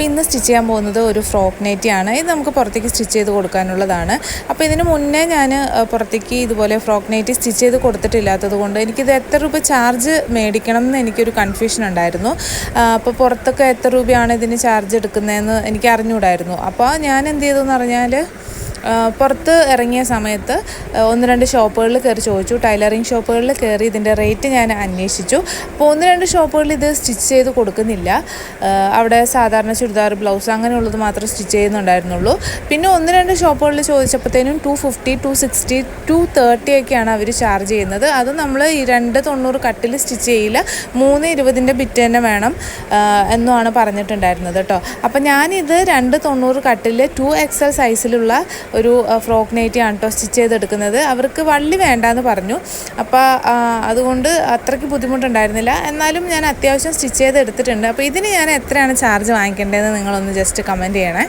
അപ്പോൾ ഇന്ന് സ്റ്റിച്ച് ചെയ്യാൻ പോകുന്നത് ഒരു ഫ്രോക്ക് നൈറ്റിയാണ്. ഇത് നമുക്ക് പുറത്തേക്ക് സ്റ്റിച്ച് ചെയ്ത് കൊടുക്കാനുള്ളതാണ്. അപ്പോൾ ഇതിന് മുന്നേ ഞാൻ പുറത്തേക്ക് ഇതുപോലെ ഫ്രോക്ക് നൈറ്റി സ്റ്റിച്ച് ചെയ്ത് കൊടുത്തിട്ടില്ലാത്തത് കൊണ്ട് എനിക്കിത് എത്ര രൂപ ചാർജ് മേടിക്കണം എന്ന് എനിക്കൊരു കൺഫ്യൂഷൻ ഉണ്ടായിരുന്നു. അപ്പോൾ പുറത്തൊക്കെ എത്ര രൂപയാണ് ഇതിന് ചാർജ് എടുക്കുന്നതെന്ന് എനിക്ക് അറിഞ്ഞുകൂടായിരുന്നു അപ്പോൾ ഞാൻ എന്ത് ചെയ്തു എന്ന് പറഞ്ഞാൽ പുറത്ത് ഇറങ്ങിയ സമയത്ത് ഒന്ന് രണ്ട് ഷോപ്പുകളിൽ കയറി ചോദിച്ചു. ടൈലറിങ് ഷോപ്പുകളിൽ കയറി ഇതിന്റെ റേറ്റ് ഞാൻ അന്വേഷിച്ചു. അപ്പോൾ ഒന്ന് രണ്ട് ഷോപ്പുകളിൽ ഇത് സ്റ്റിച്ച് ചെയ്ത് കൊടുക്കുന്നില്ല. അവിടെ സാധാരണ ചുരിദാർ ബ്ലൗസ് അങ്ങനെയുള്ളത് മാത്രമേ സ്റ്റിച്ച് ചെയ്യുന്നുണ്ടായിരുന്നുള്ളൂ. പിന്നെ ഒന്ന് രണ്ട് ഷോപ്പുകളിൽ ചോദിച്ചപ്പോഴത്തേനും two fifty two sixty two thirty ഒക്കെയാണ് അവർ ചാർജ് ചെയ്യുന്നത്. അത് നമ്മൾ ഈ രണ്ട് തൊണ്ണൂറ് കട്ടിൽ സ്റ്റിച്ച് ചെയ്യില്ല. മൂന്ന് ഇരുപതിന്റെ ബിറ്റ് തന്നെ വേണം എന്നുമാണ് പറഞ്ഞിട്ടുണ്ടായിരുന്നത് കേട്ടോ. അപ്പോൾ ഞാനിത് രണ്ട് തൊണ്ണൂറ് കട്ടിൽ ടു എക്സൽ സൈസിലുള്ള ഒരു ഫ്രോക്ക് നൈറ്റിയാണ് കേട്ടോ സ്റ്റിച്ച് ചെയ്തെടുക്കുന്നത്. അവർക്ക് വള്ളി വേണ്ടാന്ന് പറഞ്ഞു. അപ്പോൾ അതുകൊണ്ട് അത്രയ്ക്ക് ബുദ്ധിമുട്ടുണ്ടായിരുന്നില്ല. എന്നാലും ഞാൻ അത്യാവശ്യം സ്റ്റിച്ച് ചെയ്ത് എടുത്തിട്ടുണ്ട് അപ്പോൾ ഇതിന് ഞാൻ എത്രയാണ് ചാർജ് വാങ്ങിക്കേണ്ടതെന്ന് നിങ്ങളൊന്ന് ജസ്റ്റ് കമന്റ് ചെയ്യണേ.